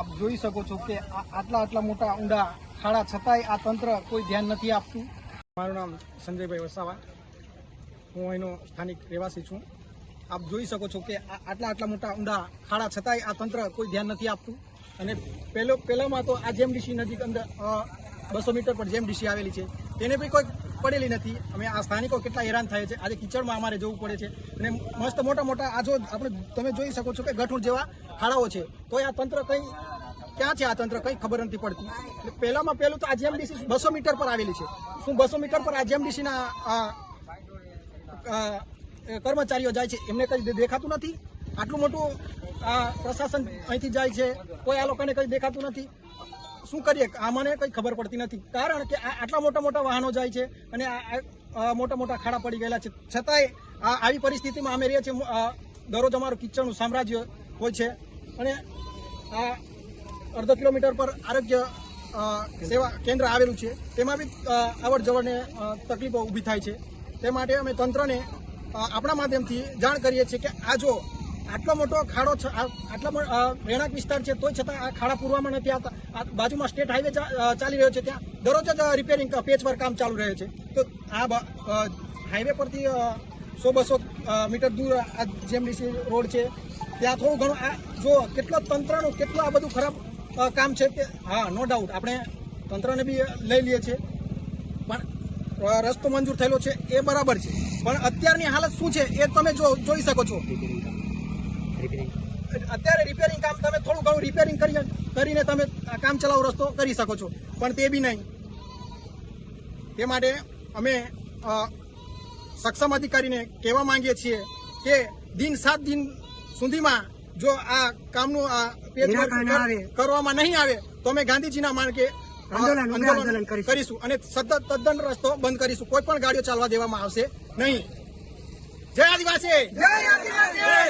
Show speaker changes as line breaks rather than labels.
આપ જોઈ શકો છો કે આટલા આટલા મોટા ઊંડા ખાડા છતાંય આ તંત્ર કોઈ ધ્યાન નથી આપતું. મારું નામ સંજયભાઈ વસાવા. હું અહીંનો સ્થાનિક રહેવાસી છું. આપ જોઈ શકો છો કે આટલા આટલા મોટા ઊંડા ખાડા છતાંય આ તંત્ર કોઈ ધ્યાન નથી આપતું. અને પહેલો પહેલામાં તો આ જેમડીસી નજીક અંદર બસો મીટર પર જેમડીસી આવેલી છે, તેને બી કોઈ પડેલી નથી. અમે આ સ્થાનિકો કેટલા હેરાન થાય છે. આજે કિચડમાં અમારે જવું પડે છે. અને મસ્ત મોટા મોટા આ જો આપણે તમે જોઈ શકો છો કે ગઠુર જેવા ખાડાઓ છે. તો આ તંત્ર કઈ ક્યાં છે આ તંત્ર? કઈ ખબર નથી પડતી. એટલે પહેલામાં પહેલું તો આ જીએમડીસી બસો મીટર પર આવેલી છે. શું બસો મીટર પર આ જીએમડીસીના કર્મચારીઓ જાય છે? એમને કઈ દેખાતું નથી? આટલું મોટું આ પ્રશાસન અહીંથી જાય છે? કોઈ આ લોકોને કઈ દેખાતું નથી? શું કરીએ? આ મને કંઈ ખબર પડતી નથી. કારણ કે આટલા મોટા મોટા વાહનો જાય છે અને મોટા મોટા ખાડા પડી ગયેલા છે. છતાંય આ આવી પરિસ્થિતિમાં અમે રહીએ છીએ. દરરોજ અમારું કિચડનું સામ્રાજ્ય હોય છે. અને આ અડધો કિલોમીટર પર આરોગ્ય સેવા કેન્દ્ર આવેલું છે. તેમાં બી અવર જવરને તકલીફો ઊભી થાય છે. તે માટે અમે તંત્રને આપણા માધ્યમથી જાણ કરીએ છીએ કે આ જો આટલો મોટો ખાડો આટલા રહેણાંક વિસ્તાર છે, તોય છતાં આ ખાડા પૂરવામાં નથી આવતા. બાજુમાં સ્ટેટ હાઈવે ચાલી રહ્યો છે ત્યાં. દરરોજ જ રિપેરિંગ પેચવર કામ ચાલુ રહે છે. તો આ હાઈવે પરથી સો બસો મીટર દૂર આ જેમડીસી રોડ છે, ત્યાં થોડું ઘણું આ જો કેટલો તંત્રનું કેટલું આ બધું ખરાબ કામ છે કે હા નો ડાઉટ આપણે તંત્રને બી લઈ લઈએ છીએ. પણ રસ્તો મંજૂર થયેલો છે, એ બરાબર છે. પણ અત્યારની હાલત શું છે, એ તમે જો જોઈ શકો છો. અત્યારે રિપેરિંગ કામ તમે થોડું ઘણું રિપેરિંગ કરી કરીને તમે કામ ચલાવ રસ્તો કરી શકો છો. પણ તે બી નહીં. તે માટે અમે સક્ષમ અધિકારીને કહેવા માંગીએ છીએ કે દિન સાત દિન સુધીમાં જો આ કામનું આ. કરવામાં નહીં આવે તો અમે ગાંધીજીના માર્ગે
આંદોલન, કરીશું.
કરીશું અને સતત તદ્દન રસ્તો બંધ કરીશું. કોઈ પણ ગાડીઓ ચાલવા દેવામાં આવશે નહીં. જય આદિવાસી! જય આદિવાસી!